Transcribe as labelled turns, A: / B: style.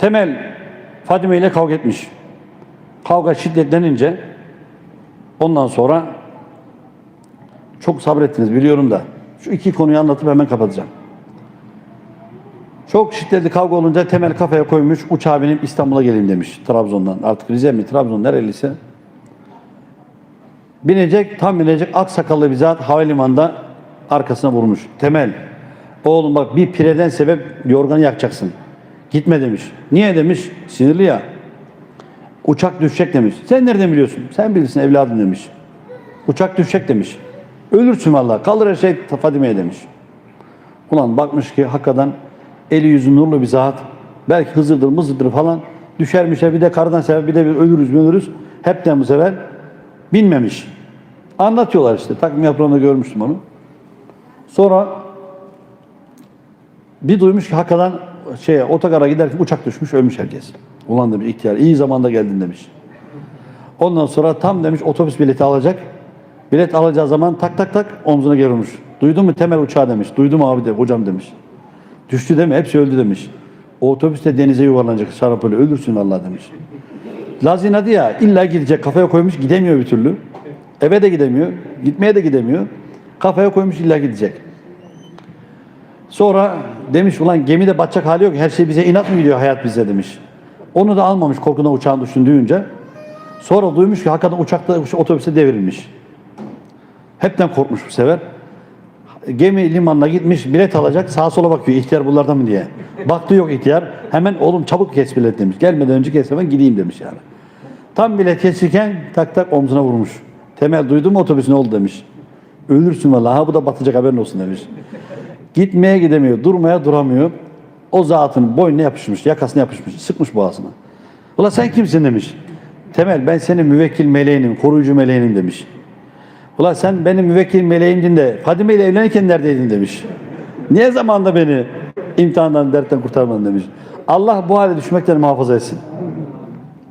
A: Temel Fadime ile kavga etmiş. Kavga şiddetlenince ondan sonra çok sabrettiniz biliyorum da şu iki konuyu anlatıp hemen kapatacağım. Çok şiddetli kavga olunca temel kafaya koymuş uçağa binip İstanbul'a geleyim demiş Trabzon'dan. Artık Rize mi Trabzon nereliyse. Binecek tam binecek aksakallı bir zat havalimanında arkasına vurmuş. Temel oğlum bak bir pireden sebep yorganı yakacaksın. Gitme demiş. Niye demiş? Sinirli ya. Uçak düşecek demiş. Sen nereden biliyorsun? Sen bilirsin evladım demiş. Uçak düşecek demiş. Ölürsün vallahi. Kalır her şey Fadime'ye demiş. Ulan bakmış ki hakikaten eli yüzü nurlu bir zat. Belki hızırdır mızırdır falan. Düşermiş bir de kardan sefer bir de bir ölürüz ölürüz. Hepten bu sefer binmemiş. Anlatıyorlar işte. Takvim yaprağında görmüştüm onu. Sonra bir duymuş ki hakikaten şeye otogara giderken uçak düşmüş ölmüş herkes. Ulan demiş ihtiyar iyi zamanda geldin demiş. Ondan sonra tam demiş otobüs bileti alacak. Bilet alacağı zaman tak tak tak omzuna gelirmiş. Duydun mu temel uçağı demiş. Duydum abi de hocam demiş. Düştü deme hepsi öldü demiş. O otobüs de denize yuvarlanacak şarap öyle ölürsün Allah demiş. Lazin adı ya illa gidecek kafaya koymuş gidemiyor bir türlü. Eve de gidemiyor. Gitmeye de gidemiyor. Kafaya koymuş illa gidecek. Sonra demiş ulan gemide batacak hali yok. Her şey bize inat mı gidiyor hayat bize demiş. Onu da almamış korkudan uçağın düştüğünü duyunca. Sonra duymuş ki hakikaten uçakta otobüse devrilmiş. Hepten korkmuş bu sefer. Gemi limanına gitmiş bilet alacak sağa sola bakıyor ihtiyar bunlardan mı diye. Baktı yok ihtiyar. Hemen oğlum çabuk kes bilet demiş. Gelmeden önce kes hemen gideyim demiş yani. Tam bilet kesirken tak tak omzuna vurmuş. Temel duydun mu otobüs ne oldu demiş. Ölürsün vallahi ha bu da batacak haberin olsun demiş. Gitmeye gidemiyor, durmaya duramıyor. O zatın boynuna yapışmış, yakasına yapışmış, sıkmış boğazına. Ula sen kimsin demiş. Temel ben senin müvekkil meleğinim, koruyucu meleğinim demiş. Ula sen benim müvekkil meleğimdin de Fadime ile evlenirken neredeydin demiş. Niye zamanda beni imtihandan, dertten kurtarmadın demiş. Allah bu hale düşmekten muhafaza etsin.